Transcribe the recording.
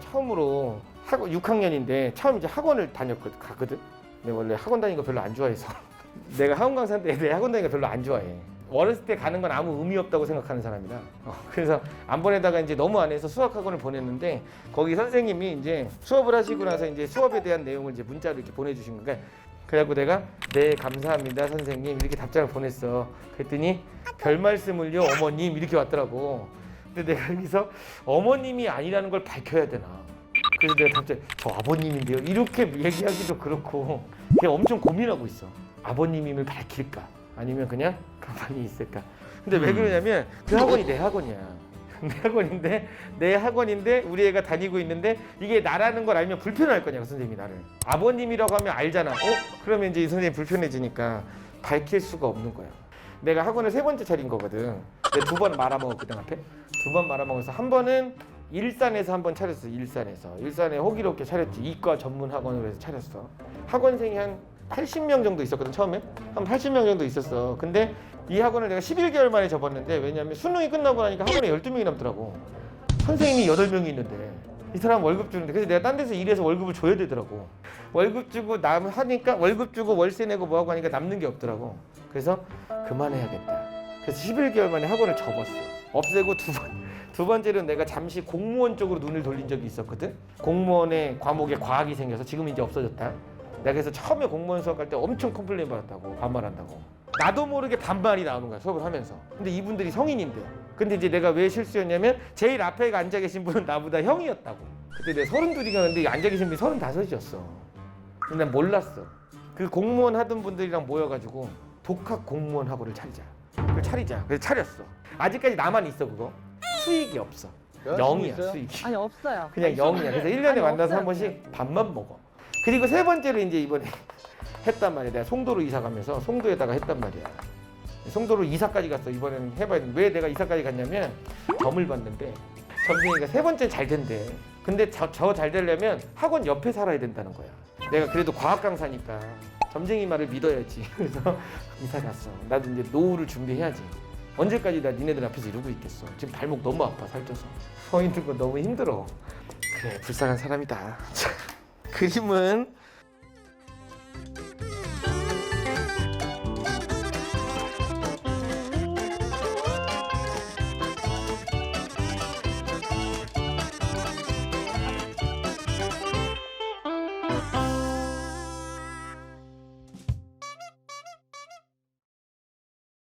처음으로 학원 6학년인데 처음 이제 학원을 다녔거든 가거든. 근데 원래 학원 다니는 거 별로 안 좋아해서 내가 학원 강사인데 내 학원 다니는 거 별로 안 좋아해. 어렸을 때 가는 건 아무 의미 없다고 생각하는 사람이다. 어, 그래서 안 보내다가 이제 너무 안 해서 수학 학원을 보냈는데 거기 선생님이 이제 수업을 하시고 나서 이제 수업에 대한 내용을 이제 문자로 이렇게 보내주신 거니까 그래갖고 내가 네 감사합니다 선생님 이렇게 답장을 보냈어. 그랬더니 별 말씀을요 어머님 이렇게 왔더라고. 근데 내가 여기서 어머님이 아니라는 걸 밝혀야 되나? 그래서 내가 갑자기 저 아버님인데요 이렇게 얘기하기도 그렇고 그냥 엄청 고민하고 있어. 아버님임을 밝힐까? 아니면 그냥 가만히 있을까? 근데 왜 그러냐면 그 학원이 내 학원이야. 내 학원인데 내 학원인데 우리 애가 다니고 있는데 이게 나라는 걸 알면 불편할 거냐고 선생님이 나를 아버님이라고 하면 알잖아. 어? 그러면 이제 이 선생님 불편해지니까 밝힐 수가 없는 거야. 내가 학원을 세 번째 차린 거거든. 두번 말아먹었거든 앞에. 두 번 말아먹어서 한 번은 일산에서 한 번 차렸어. 일산에서 일산에 호기롭게 차렸지. 이과 전문 학원으로 해서 차렸어. 학원생이 한 80명 정도 있었거든 처음에 한 80명 정도 있었어. 근데 이 학원을 내가 11개월 만에 접었는데 왜냐면 수능이 끝나고 나니까 학원에 12명이 남더라고. 선생님이 8명이 있는데 이 사람 월급 주는데 그래서 내가 딴 데서 일해서 월급을 줘야 되더라고. 월급 주고 남 하니까 월급 주고 월세 내고 뭐하고 하니까 남는 게 없더라고. 그래서 그만해야겠다. 그래서 11개월 만에 학원을 접었어. 없애고 두 번. 두 번째로 내가 잠시 공무원 쪽으로 눈을 돌린 적이 있었거든. 공무원의 과목에 과학이 생겨서 지금 이제 없어졌다. 내가 그래서 처음에 공무원 수업 갈 때 엄청 컴플레인 받았다고 반말한다고. 나도 모르게 반말이 나오는 거야 수업을 하면서. 근데 이분들이 성인인데. 근데 이제 내가 왜 실수였냐면 제일 앞에 앉아 계신 분은 나보다 형이었다고. 그때 내가 서른 둘이가 근데 앉아 계신 분이 서른 다섯이었어. 근데 난 몰랐어. 그 공무원 하던 분들이랑 모여가지고 독학 공무원 학원을 차리자. 그걸 차리자. 그래서 차렸어. 아직까지 나만 있어 그거. 수익이 없어. 영이야 있어요? 수익이. 아니 없어요. 그냥 영이야. 그래서 1년에 아니, 만나서 없어요. 한 번씩 밥만 먹어. 그리고 세 번째로 이제 이번에 했단 말이야. 내가 송도로 이사 가면서 송도에다가 했단 말이야. 송도로 이사까지 갔어. 이번에는 해봐야 돼. 왜 내가 이사까지 갔냐면 점을 봤는데 점쟁이가 세 번째 잘 된대. 근데 저 잘 되려면 학원 옆에 살아야 된다는 거야. 내가 그래도 과학 강사니까 점쟁이 말을 믿어야지. 그래서 이사 갔어. 나도 이제 노후를 준비해야지. 언제까지 나 니네들 앞에서 이러고 있겠어. 지금 발목 너무 아파 살쪄서. 서 있는 거 너무 힘들어. 그래 불쌍한 사람이다. 그림은